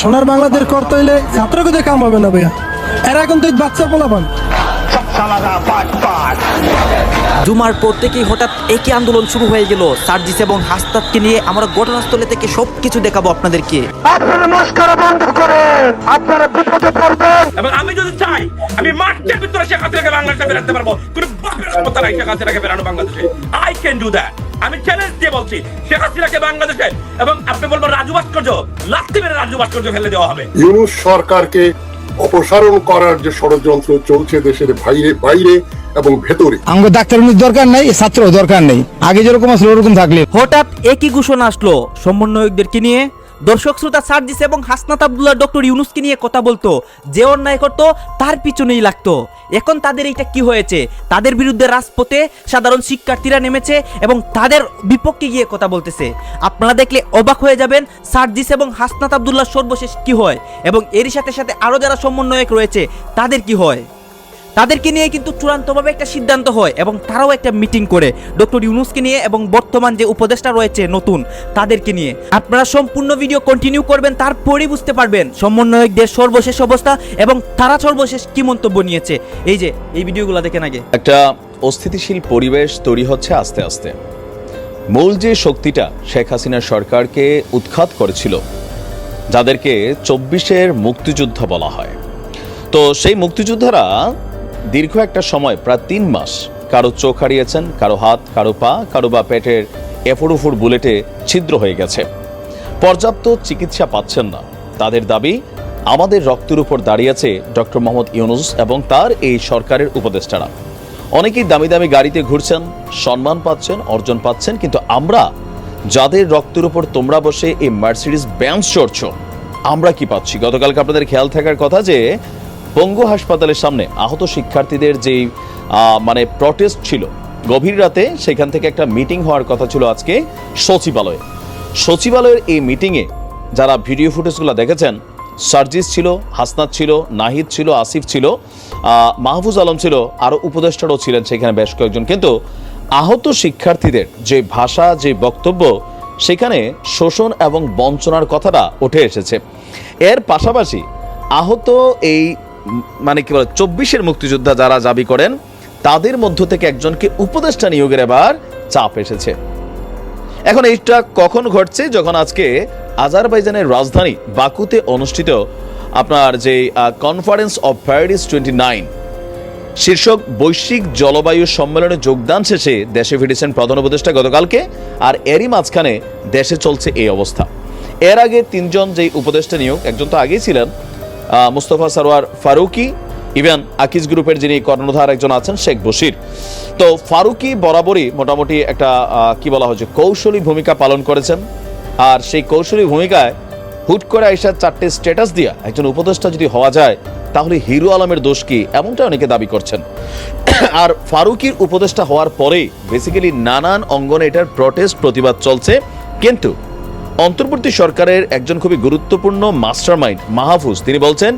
সোনার বাংলাদেশ করতে হইলে ছাত্রকে দিয়ে কাম হবে না ভাইয়া। এরা এখন তো এই বাচ্চা পোলাপান। জুমার পর থেকেই হঠাৎ একই আন্দোলন শুরু হয়ে গেল। সার্জিস এবং হাসতাতকে নিয়ে আমরা ঘটনাস্থলে থেকে সব কিছু দেখাবো আপনাদেরকে। এবং আমি যদি চাই আমি মাঠের ভিতরে শেখ হাসিনাকে বাংলাদেশে বেরাতে পারব। কোন বাপের ক্ষমতা নাই শেখ হাসিনাকে বেরানো বাংলাদেশে। আই ক্যান ডু দ্যাট আমি চ্যালেঞ্জ দিয়ে বলছি শেখ হাসিনাকে বাংলাদেশে এবং আপনি বলবেন রাজু ভাস্কর্য লাত্তি মেরে রাজু ভাস্কর্য ফেলে দেওয়া হবে। ইউনুস সরকারকে অপসারণ করার যে ষড়যন্ত্র চলছে দেশের বাইরে বাইরে এবং ভেতরে। আমাকে ডাক্তার দরকার নাই ছাত্র দরকার নেই। আগে যেরকম আসলে ওরকম থাকলে। হঠাৎ একই ঘোষণা আসলো সমন্বয়কদেরকে নিয়ে। দর্শক শ্রোতা সার্জিস এবং হাসনাত আবদুল্লাহ ডক্টর ইউনুসকে নিয়ে কথা বলতো। যে অন্যায় করতো, তার পিছনেই লাগতো। এখন তাদের এইটা কি হয়েছে? তাদের বিরুদ্ধে রাজপথে সাধারণ শিক্ষার্থীরা নেমেছে এবং তাদের বিপক্ষে গিয়ে কথা বলতেছে। আপনারা দেখলে অবাক হয়ে যাবেন সার্জিস এবং হাসনাত আবদুল্লাহ সর্বশেষ কি হয়? এবং এরই সাথে সাথে আরও যারা সমন্বয়ক রয়েছে, তাদের কি হয়? তাদেরকে নিয়ে কিন্তু চূড়ান্তভাবে একটা সিদ্ধান্ত হয় এবং তারাও একটা মিটিং করে। ডক্টর ইউনুসকে নিয়ে এবং বর্তমান যে উপদেষ্টা রয়েছে নতুন, তাদেরকে নিয়ে। আপনারা সম্পূর্ণ ভিডিও কন্টিনিউ করবেন, তারপরেই বুঝতে পারবেন সমন্বয়কদের সর্বশেষ অবস্থা এবং তারা সর্বশেষ কি মন্তব্য নিয়েছে। এই যে, এই ভিডিওগুলো দেখেন আগে। একটা অস্থিতিশীল পরিবেশ তৈরি হচ্ছে আস্তে আস্তে। মূল যে শক্তিটা শেখ হাসিনা সরকারকে উৎখাত করেছিল, যাদেরকে চব্বিশের মুক্তিযুদ্ধ বলা হয়। তো সেই মুক্তিযোদ্ধারা দীর্ঘ একটা সময়, প্রায় তিন মাস, কারও চোখ হারিয়েছেন, কারও হাত, কারও পা, কারও বা পেটের এফুড়ুফুর বুলেটে ছিদ্র হয়ে গেছে। পর্যাপ্ত চিকিৎসা পাচ্ছেন না। তাদের দাবি, আমাদের রক্তের উপর দাঁড়িয়েছে ডক্টর মোহাম্মদ ইউনুস এবং তার এই সরকারের উপদেষ্টারা। অনেকেই দামি দামি গাড়িতে ঘুরছেন, সম্মান পাচ্ছেন, অর্জন পাচ্ছেন, কিন্তু আমরা, যাদের রক্তের উপর তোমরা বসে এই মার্সিডিস ব্যান্স চড়ছ, আমরা কি পাচ্ছি? গতকালকে আপনাদের খেয়াল থাকার কথা যে পঙ্গু হাসপাতালের সামনে আহত শিক্ষার্থীদের যেই মানে প্রটেস্ট ছিল, গভীর রাতে সেখান থেকে একটা মিটিং হওয়ার কথা ছিল আজকে সচিবালয়ে। সচিবালয়ের এই মিটিংয়ে যারা ভিডিও ফুটেজগুলো দেখেছেন, সার্জিস ছিল, হাসনাত ছিল, নাহিদ ছিল, আসিফ ছিল মাহফুজ আলম ছিল আরও উপদেষ্টারও ছিলেন সেখানে বেশ কয়েকজন। কিন্তু আহত শিক্ষার্থীদের যে ভাষা, যে বক্তব্য, সেখানে শোষণ এবং বঞ্চনার কথাটা উঠে এসেছে। এর পাশাপাশি আহত এই মানে কি বলে, চব্বিশের মুক্তিযোদ্ধা যারা দাবি করেন, তাদের মধ্য থেকে একজনকে উপদেষ্টা নিয়োগের এবার চাপ এসেছে। এখন এইটা কখন ঘটছে, যখন আজকে আজারবাইজানের রাজধানী বাকুতে অনুষ্ঠিত আপনার যে conference of Paris twenty nine শীর্ষক বৈশ্বিক জলবায়ু সম্মেলনে যোগদান শেষে দেশে ফিরেছেন প্রধান উপদেষ্টা গতকালকে, আর এরই মাঝখানে দেশে চলছে এই অবস্থা। এর আগে তিনজন যেই উপদেষ্টা নিয়োগ, একজন তো আগেই ছিলেন মুস্তফা সারোয়ার ফারুকি, ইভেন আকিজ গ্রুপের যিনি কর্ণধার একজন আছেন, শেখ বশির। তো ফারুকি বরাবরই মোটামুটি একটা কি বলা হচ্ছে কৌশলী ভূমিকা পালন করেছেন। আর সেই কৌশলী ভূমিকায় হুট করে আইসার চারটে স্ট্যাটাস দিয়া একজন উপদেষ্টা যদি হওয়া যায়, তাহলে হিরো আলমের দোষ কি? এমনটা অনেকে দাবি করছেন। আর ফারুকির উপদেষ্টা হওয়ার পরেই বেসিক্যালি নানান অঙ্গনে এটার প্রটেস্ট প্রতিবাদ চলছে। কিন্তু অন্তর্বর্তী সরকারের একজন খুবই গুরুত্বপূর্ণ মাস্টারমাইন্ড মাহফুজ। তিনি বলছেন,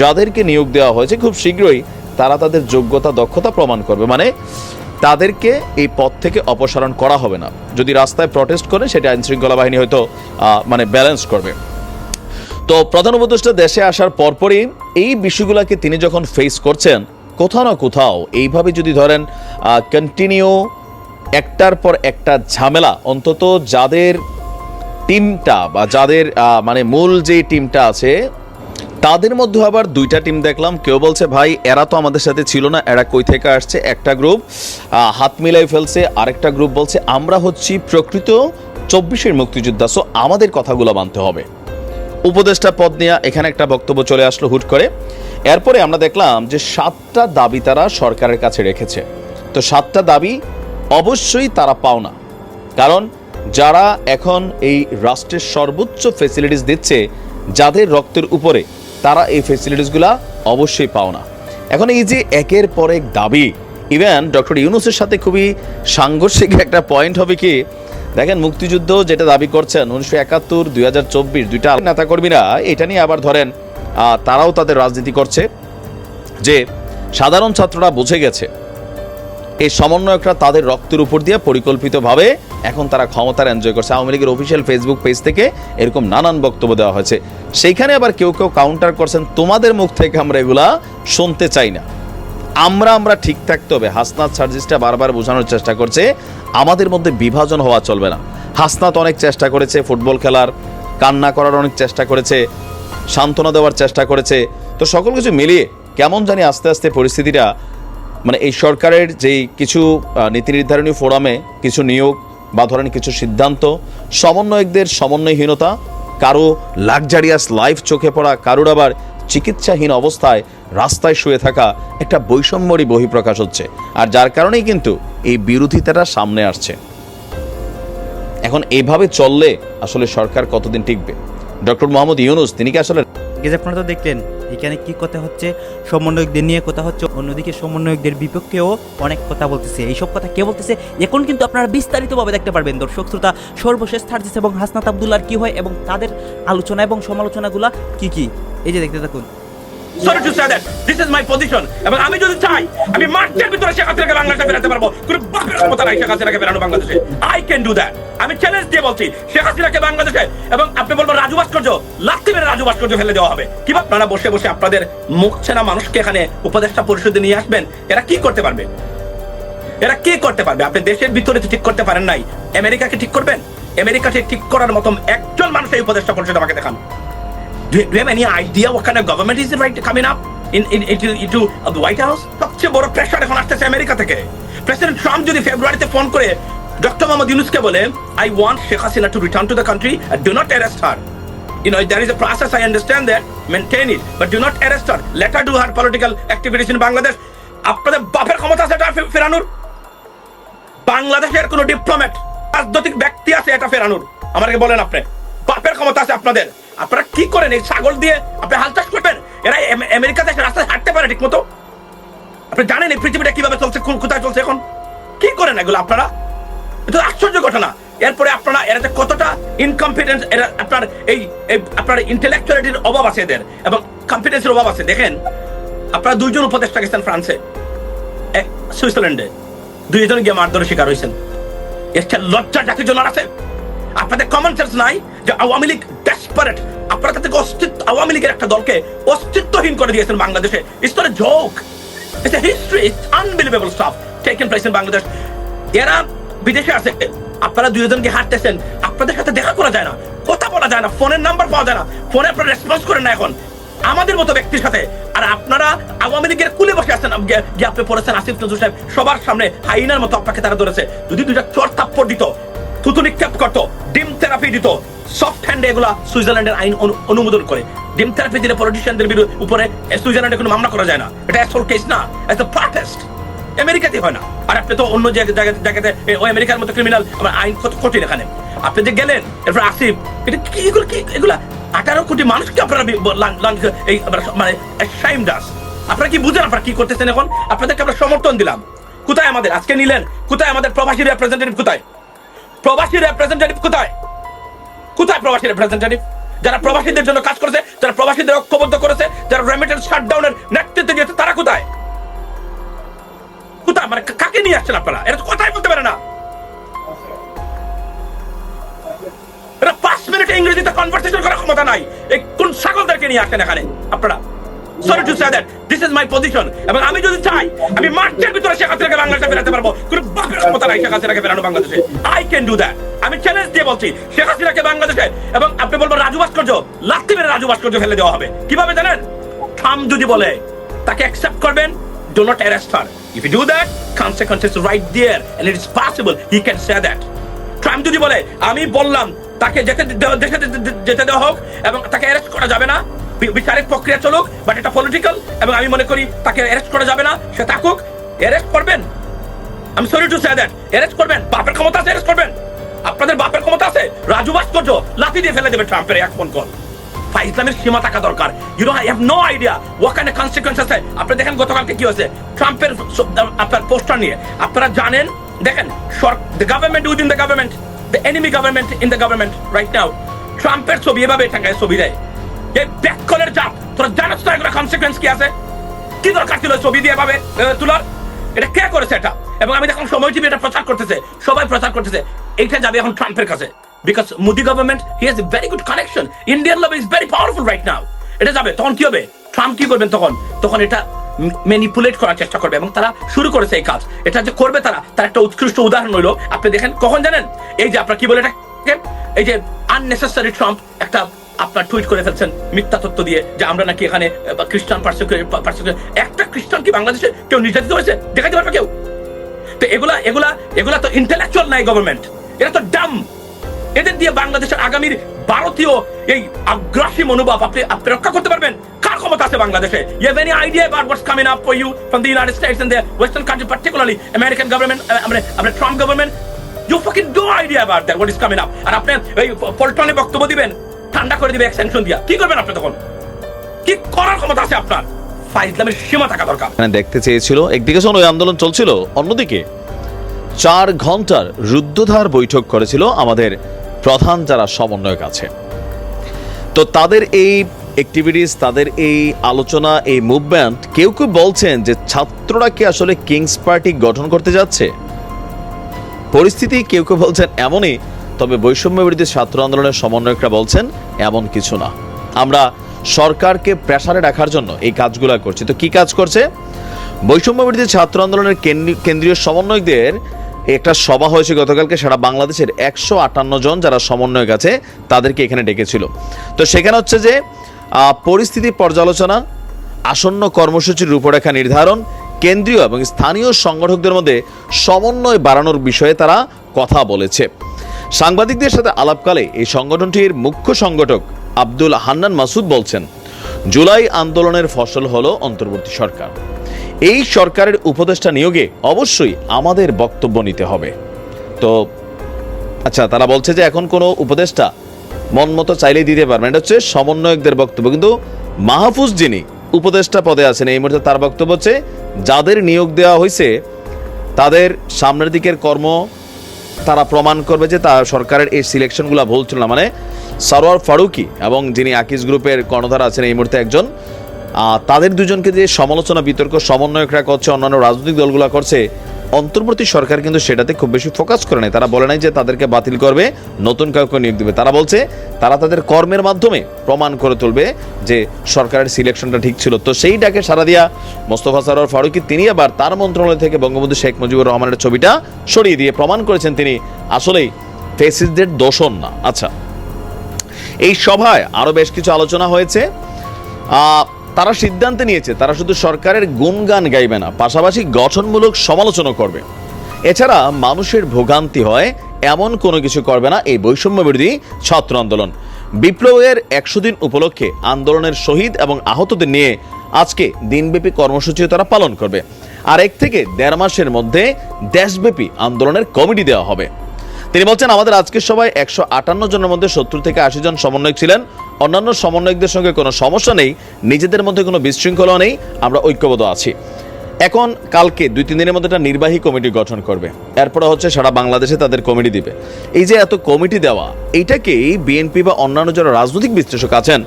যাদেরকে নিয়োগ দেওয়া হয়েছে খুব শীঘ্রই তারা তাদের যোগ্যতা, দক্ষতা প্রমাণ করবে। মানে তাদেরকে এই পদ থেকে অপসারণ করা হবে না। যদি রাস্তায় প্রটেস্ট করে, সেটা আইন শৃঙ্খলা বাহিনী হয়তো মানে ব্যালেন্স করবে। তো প্রধান উপদেষ্টা দেশে আসার পরপরই এই বিষয়গুলোকে তিনি যখন ফেস করছেন, কোথাও না কোথাও এইভাবে যদি ধরেন কন্টিনিউ একটার পর একটা ঝামেলা, অন্তত যাদের টিমটা বা যাদের মানে মূল যে টিমটা আছে, তাদের মধ্যে আবার দুইটা টিম দেখলাম। কেউ বলছে, ভাই, এরা তো আমাদের সাথে ছিল না, এরা কই থেকে আসছে? একটা গ্রুপ হাত মিলাই ফেলছে। আরেকটা গ্রুপ বলছে, আমরা হচ্ছি প্রকৃত চব্বিশের মুক্তিযোদ্ধা, সো আমাদের কথাগুলো মানতে হবে। উপদেষ্টা পদ নিয়ে এখানে একটা বক্তব্য চলে আসলো হুট করে। এরপরে আমরা দেখলাম যে সাতটা দাবি তারা সরকারের কাছে রেখেছে। তো সাতটা দাবি অবশ্যই তারা পাওনা। কারণ যারা এখন এই রাষ্ট্রের সর্বোচ্চ ফেসিলিটিস দিচ্ছে, যাদের রক্তের উপরে, তারা এই ফেসিলিটিসগুলা অবশ্যই পাও না। এখন এই যে একের পর এক দাবি ইভেন ডক্টর ইউনুসের সাথে খুবই সাংঘর্ষিক একটা পয়েন্ট হবে কি, দেখেন মুক্তিযুদ্ধ যেটা দাবি করছেন, উনিশশো একাত্তর, দুই হাজার চব্বিশ, দুইটা নেতাকর্মীরা এটা নিয়ে আবার ধরেন তারাও তাদের রাজনীতি করছে, যে সাধারণ ছাত্ররা বুঝে গেছে এই সমন্বয়করা তাদের রক্তের উপর দিয়ে পরিকল্পিতভাবে এখন তারা ক্ষমতার এনজয় করছে। আওয়ামী লীগের অফিসিয়াল ফেসবুক পেজ থেকে এরকম নানান বক্তব্য দেওয়া হয়েছে। সেইখানে আবার কেউ কেউ কাউন্টার করছেন, তোমাদের মুখ থেকে আমরা এগুলা শুনতে চাই না। আমরা আমরা ঠিক থাকতে হবে। হাসনাত সার্জিসটা বারবার বোঝানোর চেষ্টা করছে, আমাদের মধ্যে বিভাজন হওয়া চলবে না। হাসনাত অনেক চেষ্টা করেছে ফুটবল খেলার, কান্না করার অনেক চেষ্টা করেছে, সান্ত্বনা দেওয়ার চেষ্টা করেছে। তো সকল কিছু মিলিয়ে কেমন জানি আস্তে আস্তে পরিস্থিতিটা মানে এই সরকারের যেই কিছু নীতি নির্ধারণী ফোরামে কিছু নিয়োগ বা ধরেন কিছু সিদ্ধান্ত, সমন্বয়কদের সমন্বয়হীনতা, কারও লাক্সারিয়াস লাইফ চোখে পড়া, কারোর আবার চিকিৎসাহীন অবস্থায় রাস্তায় শুয়ে থাকা একটা বৈষম্যরই বহিঃপ্রকাশ হচ্ছে। আর যার কারণেই কিন্তু এই বিরোধিতাটা সামনে আসছে। এখন এইভাবে চললে আসলে সরকার কতদিন টিকবে? ডক্টর মোহাম্মদ ইউনুস, তিনি কি আসলে আপনারা তো দেখলেন। এখানে কি কথা হচ্ছে? সমন্বয়কদের নিয়ে কথা হচ্ছে, অন্যদিকে সমন্বয়কদের বিপক্ষেও অনেক কথা বলতেছে। এইসব কথা কে বলতেছে? এখন কিন্তু আপনারা বিস্তারিতভাবে দেখতে পারবেন। দর্শক, শ্রোতা, সর্বশেষ থার্জিস এবং হাসনাত আবদুল্লার কি হয় এবং তাদের আলোচনা এবং সমালোচনাগুলা কি কি? এই যে দেখতে থাকুন। Sorry to say that this is my position এবং আমি যদি চাই, আমি ভিতরে শেখ হাসিনাকে বাংলাদেশে বেরাতে পারব। কোনো বাপের নাই শেখ হাসিনাকে বেরানো বাংলাদেশে। আই ক্যান ডু দ্যাট আমি চ্যালেঞ্জ দিয়ে বলছি, শেখ হাসিনাকে বাংলাদেশে এবং আপনি রাজু ভাস্কর্য লাত্তি মেরে রাজু ভাস্কর্য ফেলে দেওয়া হবে। কি আপনারা বসে বসে আপনাদের মুখ চেনা মানুষকে এখানে উপদেষ্টা পরিষদে নিয়ে আসবেন? এরা কি করতে পারবে? এরা কি করতে পারবে? আপনি দেশের ভিতরে ঠিক করতে পারেন নাই। আমেরিকাকে ঠিক করবেন? আমেরিকাকে ঠিক করার মতন একজন মানুষ এই উপদেষ্টা পরিষদ আমাকে দেখান। Do do you have any idea what kind of government is right coming up in, in, into, into uh, the White House? সবচেয়ে বড় প্রেশার এখন আসতেছে আমেরিকা থেকে প্রেসিডেন্ট ট্রাম্প যদি ফেব্রুয়ারিতে ফোন করে ডক্টর মোহাম্মদ ইউনুসকে বলে I want Sheikh Hasina to return to the country do not arrest her You know, there is a process, I understand that. Maintain it. But do not arrest her. Let her do her political activities in Bangladesh. আপনাদের বাপের ক্ষমতা আছে এটা ফেরানোর বাংলাদেশের কোন diplomat রাজনৈতিক ব্যক্তি আছে এটা ফেরানোর আমাকে বলেন আপনি বাপের ক্ষমতা আছে আপনাদের আপনারা কি করেন? এই ছাগল দিয়ে আপনি হাল চাষ করবেন? এরা আম- আমেরিকা দেশে রাস্তায় হাঁটতে পারে ঠিক মতো আপনি জানেন এই পৃথিবীটা কীভাবে চলছে, কোন কোথায় চলছে এখন? কি করেন এগুলো আপনারা? এটা আশ্চর্য ঘটনা। এরপরে আপনারা, এরাতে কতটা ইনকম্পিটেন্স এরা আপনার এই আপনার ইন্টেলেকচুয়ালিটির অভাব আছে এদের এবং কনফিডেন্সের অভাব আছে। দেখেন, আপনারা দুইজন উপদেষ্টা গেছেন ফ্রান্সে সুইজারল্যান্ডে। দুইজন গিয়ে মারধরের শিকার হয়েছেন। এর চেয়ে লজ্জা জাতির জন্য আছে। আপনাদের কমন সেন্স নাই যে আওয়ামী লীগ ডেসপারেট আপনারা তাদেরকে অস্তিত্ব? আওয়ামী লীগের একটা দলকে অস্তিত্বহীন করে দিয়েছেন বাংলাদেশে। It's not a joke it's history it's unbelievable stuff taken place in Bangladesh এরা বিদেশে আছে। আপনারা দুইজনকে হাঁটতেছেন আপনাদের সাথে দেখা করা যায় না। কথা বলা যায় না। ফোনের নাম্বার পাওয়া যায় না। ফোনে আপনারা রেসপন্স করেন না এখন। আমাদের মতো ব্যক্তির সাথে। আর আপনারা আওয়ামী লীগের কুলে বসে আছেন। গিয়ে আপনি পড়েছেন আসিফ নজরুল সাহেব সবার সামনে হাইনার মতো আপনাকে তারা ধরেছে। যদি দুইটা চর থাপ্পড় দিত থুতু নিক্ষেপ করতো, ডিম থেরাপি দিত। সফট হ্যান্ডে এগুলা সুইজারল্যান্ডের আইন অনুমোদন করে। ডিম থেরাপি দিলে পলিটিশিয়ানদের বিরুদ্ধে উপরে সুইজারল্যান্ডে কোনো মামলা করা যায় না। এটা অ্যাসল কেস না প্রটেস্ট আমেরিকাতে হয় না। আর আপনি তো অন্য জায়গা- জায়গা- জায়গাতে ওই আমেরিকার মতো ক্রিমিনাল আইন কত কঠিন এখানে। আপনি যে গেলেন, এরপর আসিফ, এটা কি এগুলো কি এগুলা আঠারো কোটি মানুষকে আপনারা এই মানে দাস আপনারা কি বুঝেন, আপনারা কি করতেছেন এখন? আপনাদেরকে আমরা সমর্থন দিলাম। কোথায় আমাদের? আজকে নিলেন। কোথায় আমাদের প্রবাসী রিপ্রেজেন্টেটিভ কোথায়? প্রবাসী রিপ্রেজেন্টেটিভ কোথায়? কোথায় প্রবাসী রিপ্রেজেন্টেটিভ যারা প্রবাসীদের জন্য কাজ করেছে, যারা প্রবাসীদের ঐক্যবদ্ধ করেছে, যারা রেমিটেন্স শাটডাউনের নেতৃত্ব দিয়েছে, তারা কোথায়? কোথায়? মানে কাকে নিয়ে আসছেন আপনারা? এটা তো কথাই বলতে পারে না। এরা পাঁচ মিনিটে ইংরেজিতে কনভারসেশন করার ক্ষমতা নাই। এই কোন ছাগলদেরকে নিয়ে আসেন এখানে আপনারা? Sorry to say that this is my position এবং আমি যদি চাই আমি মার্চের ভিতরে শেখ হাসিনাকে বাংলাদেশে বেরাতে পারব। কোন বাপের নাই শেখ হাসিনাকে বেরানো বাংলাদেশে। আই ক্যান ডু দ্যাট আমি চ্যালেঞ্জ দিয়ে বলছি শেখ হাসিনাকে বাংলাদেশে এবং আপনি রাজু ভাস্কর্য মেরে রাজু ভাস্কর্য ফেলে দেওয়া হবে। কীভাবে জানেন? ট্রাম্প যদি বলে তাকে অ্যাকসেপ্ট করবেন right there, and it possible he can say. Trump যদি বলে আমি বললাম তাকে যেতে যেতে দেওয়া হোক এবং তাকে অ্যারেস্ট করা যাবে না বিচারিক প্রক্রিয়া চলুক বাট এটা পলিটিক্যাল এবং আমি মনে করি তাকে অ্যারেস্ট করা যাবে না, সে থাকুক। অ্যারেস্ট করবেন। আমি sorry to say that arrest করবেন। বাপের ক্ষমতা আছে অ্যারেস্ট করবেন। আপনাদের বাপের ক্ষমতা আছে? রাজু ভাস্কর্য লাথি দিয়ে ফেলে দেবে ট্রাম্পের এক ফোন কল। ইসলামের সীমা থাকা দরকার। You have no idea what kind consequence আছে। আপনি দেখেন, গতকালকে কি হয়েছে? ট্রাম্পের আপনার পোস্টার নিয়ে। আপনারা জানেন, দেখেন the government within the government the enemy government in the government right now ট্রাম্পের ছবি, এভাবে টাঙ্গায় ছবি দেয়। এই ব্যাককলের জাত তোরা জানাস তো এগুলো কনসিকুয়েন্স কি আছে? কি দরকার ছিল ছবি দিয়ে এভাবে তোলার? এটা কে করেছে এটা? এবং আমি দেখলাম সময় টিভি এটা প্রচার করতেছে, সবাই প্রচার করতেছে, এইটা যাবে এখন ট্রাম্পের কাছে। Because Modi government he has very good connection Indian lobby is very powerful right now এটা যাবে, তখন কি হবে? ট্রাম্প কি করবেন তখন? তখন এটা ম্যানিপুলেট করার চেষ্টা করবে এবং তারা শুরু করেছে এই কাজ। এটা যে করবে তারা, তার একটা উৎকৃষ্ট উদাহরণ হইল। আপনি দেখেন, কখন জানেন? এই যে আপনার কি বলে এটা এই যে আননেসেসারি ট্রাম্প একটা আপনার টুইট করে ফেলছেন মিথ্যা তথ্য দিয়ে যে আমরা নাকি এখানে খ্রিস্টান একটা খ্রিস্টান কি বাংলাদেশে কেউ নির্যাতিত হয়েছে দেখাতে পারবে কেউ? তো এগুলা এগুলা এগুলা তো ইন্টেলেকচুয়াল নাই গভর্নমেন্ট এরা তো ডাম এদের দিয়ে বাংলাদেশের আগামীর ভারতীয় এই আগ্রাসী মনোভাব আপনি আপনি রক্ষা করতে পারবেন? কার ক্ষমতা আছে বাংলাদেশে? You have any idea about what's coming up for you from United States and the western country particularly American government আমরা আমরা Trump government you fucking idea about that what is coming up আর আপনি পল্টনে বক্তব্য দিবেন? ঠান্ডা করে দিবে extension দিয়া। কি করবেন আপনি তখন? কি করার ক্ষমতা আছে আপনার? ফাইজলামের সীমা থাকা দরকার। দেখতে চেয়েছিল, একদিকে যখন ওই আন্দোলন চলছিল, অন্যদিকে চার ঘণ্টার রুদ্ধধার বৈঠক করেছিল আমাদের প্রধান যারা সমন্বয়ক আছে। তো তাদের এই অ্যাক্টিভিটিস তাদের এই আলোচনা, এই মুভমেন্ট কেউ কেউ বলছেন যে ছাত্ররা কি আসলে কিংস পার্টি গঠন করতে যাচ্ছে? পরিস্থিতি কেউ কেউ বলছেন এমনই। তবে বৈষম্য বিরোধী ছাত্র আন্দোলনের সমন্বয়করা বলছেন, এমন কিছু না। আমরা সরকারকে প্রেসারে রাখার জন্য এই কাজগুলো করছি। তো কি কাজ করছে? বৈষম্য বিরোধী ছাত্র আন্দোলনের কেন্দ্রীয় সমন্বয়কদের একটা সভা হয়েছে গতকালকে, সারা বাংলাদেশের একশো আটান্ন জন যারা সমন্বয়ক আছে, তাদেরকে এখানে ডেকেছিল। তো সেখানে হচ্ছে যে পরিস্থিতি পর্যালোচনা, আসন্ন কর্মসূচির রূপরেখা নির্ধারণ, কেন্দ্রীয় এবং স্থানীয় সংগঠকদের মধ্যে সমন্বয় বাড়ানোর বিষয়ে তারা কথা বলেছে। সাংবাদিকদের সাথে আলাপকালে এই সংগঠনটির মুখ্য সংগঠক আব্দুল হান্নান মাসুদ বলছেন, জুলাই আন্দোলনের ফসল হল অন্তর্বর্তী সরকার। এই সরকারের উপদেষ্টা নিয়োগে অবশ্যই আমাদের বক্তব্য নিতে হবে। তো আচ্ছা তারা বলছে যে এখন কোনো উপদেষ্টা মন মতো চাইলেই দিতে পারবেন এটা হচ্ছে সমন্বয়কদের বক্তব্য। কিন্তু মাহফুজ যিনি উপদেষ্টা পদে আছেন, এই মুহূর্তে তার বক্তব্য হচ্ছে, যাদের নিয়োগ দেওয়া হয়েছে তাদের সামনের দিকের কর্ম তারা প্রমাণ করবে যে তার সরকারের এই সিলেকশনগুলো ভুল ছিল না। মানে সরোয়ার ফারুকি এবং যিনি আকিজ গ্রুপের কর্ণধার আছেন এই মুহূর্তে একজন তাদের দুজনকে যে সমালোচনা, বিতর্ক, সমন্বয়করা করছে, অন্যান্য রাজনৈতিক দলগুলো করছে অন্তর্বর্তী সরকার কিন্তু সেটাতে খুব বেশি ফোকাস করে নাই। তারা বলে নাই যে তাদেরকে বাতিল করবে, নতুন কাউকে নিয়োগ দেবে। তারা বলছে, তারা তাদের কর্মের মাধ্যমে প্রমাণ করে তুলবে যে সরকারের সিলেকশনটা ঠিক ছিল। তো সেই ডাকে সারা দিয়া মোস্তফা সরোয়ার ফারুকি, তিনি আবার তার মন্ত্রণালয় থেকে বঙ্গবন্ধু শেখ মুজিবুর রহমানের ছবিটা সরিয়ে দিয়ে প্রমাণ করেছেন তিনি। আসলেই ফেসিসদের দোষণ না। আচ্ছা এই সভায় আরও বেশ কিছু আলোচনা হয়েছে। তারা সিদ্ধান্ত নিয়েছে, তারা শুধু সরকারের গুণগান গাইবে না, পাশাপাশি গঠনমূলক সমালোচনা করবে। এছাড়া মানুষের ভোগান্তি হয়, এমন কোনো কিছু করবে না, এই বৈষম্য বিরোধী ছাত্র আন্দোলন। বিপ্লবের একশো দিন উপলক্ষে আন্দোলনের শহীদ এবং আহতদের নিয়ে আজকে দিনব্যাপী কর্মসূচিও তারা পালন করবে। আর এক থেকে দেড় মাসের মধ্যে দেশব্যাপী আন্দোলনের কমিটি দেওয়া হবে। তিনি বলছেন, আমাদের আজকের সবাই একশো আটান্ন জনের মধ্যে সত্তর থেকে আশি জন সমন্বয়ক ছিলেন। অন্যান্য সমন্বয়কদের সঙ্গে কোনো সমস্যা নেই, নিজেদের মধ্যে কোনো বিশৃঙ্খলা নেই, আমরা ঐক্যবদ্ধ আছি। এখন কালকে দুই, তিন দিনের মধ্যে একটা নির্বাহী কমিটি গঠন করবে। এরপরে হচ্ছে সারা বাংলাদেশে তাদের কমিটি দিবে। এই যে এত কমিটি দেওয়া, এইটাকেই বিএনপি বা অন্যান্য যারা রাজনৈতিক বিশ্লেষক আছেন,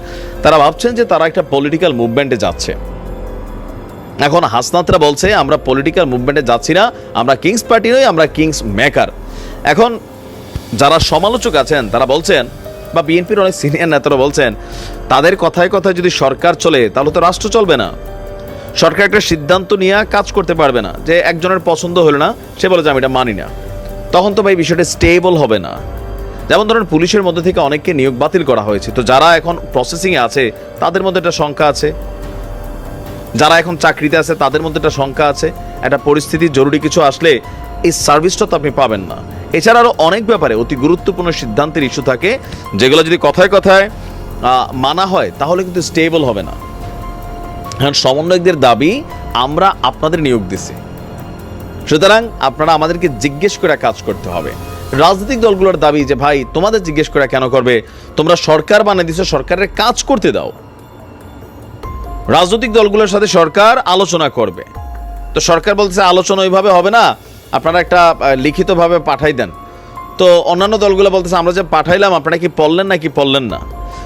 তারা ভাবছেন যে তারা একটা পলিটিক্যাল মুভমেন্টে যাচ্ছে। এখন হাসনাতরা বলছে, আমরা পলিটিক্যাল মুভমেন্টে যাচ্ছি না, আমরা কিংস পার্টি নই, আমরা কিংস মেকার এখন যারা সমালোচক আছেন, তারা বলছেন বা বিএনপির অনেক সিনিয়র নেতারা বলছেন, তাদের কথায় কথায় যদি সরকার চলে, তাহলে তো রাষ্ট্র চলবে না। সরকার একটা সিদ্ধান্ত নিয়ে কাজ করতে পারবে না, যে একজনের পছন্দ হলো না, সে বলে যে আমি এটা মানি না। তখন তো ভাই বিষয়টা স্টেবল হবে না। যেমন ধরেন, পুলিশের মধ্যে থেকে অনেককে নিয়োগ বাতিল করা হয়েছে। তো যারা এখন প্রসেসিংয়ে আছে, তাদের মধ্যে একটা সংখ্যা আছে। যারা এখন চাকরিতে আছে, তাদের মধ্যে একটা সংখ্যা আছে। একটা পরিস্থিতি জরুরি কিছু আসলে, এই সার্ভিসটা তো আপনি পাবেন না। এছাড়া আরও অনেক ব্যাপারে অতি গুরুত্বপূর্ণ সিদ্ধান্তের ইস্যু থাকে, যেগুলো যদি কথায় কথায় মানা হয়, তাহলে কিন্তু স্টেবল হবে না। এখন সমন্বয়কদের দাবি, আমরা আপনাদের নিয়োগ দিছি। সুতরাং আপনারা আমাদেরকে জিজ্ঞেস করে কাজ করতে হবে। রাজনৈতিক দলগুলোর দাবি যে, ভাই, তোমাদের জিজ্ঞেস করে কেন করবে? তোমরা সরকার বানিয়ে দিছো, সরকারের কাজ করতে দাও। রাজনৈতিক দলগুলোর সাথে সরকার আলোচনা করবে। তো সরকার বলছে আলোচনা ওইভাবে হবে না। আপনারা একটা লিখিতভাবে পাঠাই দেন। তো অন্যান্য দলগুলো বলতেছে, আমরা যে পাঠাইলাম, আপনারা কি পড়লেন না, কি পড়লেন না?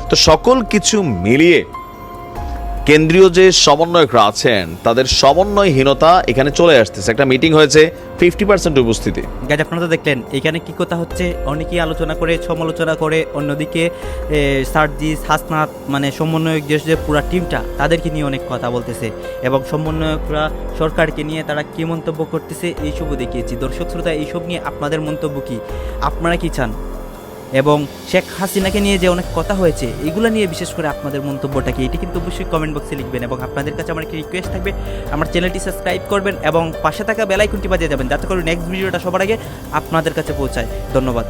তো সকল কিছু মিলিয়ে কেন্দ্রীয় যে সমন্বয়করা আছেন তাদের সমন্বয়হীনতা এখানে চলে আসতেছে। একটা মিটিং হয়েছে ফিফটি পার্সেন্ট উপস্থিতি। গাছ আপনারা তো দেখলেন এখানে কি কথা হচ্ছে? অনেকেই আলোচনা করে সমালোচনা করে অন্যদিকে এ, সার্জিস হাসনাত মানে সমন্বয়ক যে যে পুরা টিমটা তাদেরকে নিয়ে অনেক কথা বলতেছে। এবং সমন্বয়করা সরকারকে নিয়ে তারা কী মন্তব্য করতেছে এইসবও দেখিয়েছি। দর্শক শ্রোতা এইসব নিয়ে আপনাদের মন্তব্য কি? আপনারা কি চান? এবং শেখ হাসিনাকে নিয়ে যে অনেক কথা হয়েছে, এগুলো নিয়ে বিশেষ করে আপনাদের মন্তব্যটা কি? এটি কিন্তু অবশ্যই কমেন্ট বক্সে লিখবেন এবং আপনাদের কাছে আমার একটি রিকোয়েস্ট থাকবে, আমার চ্যানেলটি সাবস্ক্রাইব করবেন এবং পাশে থাকা বেলাইকনটি বাজিয়ে যাবেন যাতে করে নেক্সট ভিডিওটা সবার আগে আপনাদের কাছে পৌঁছায়। ধন্যবাদ।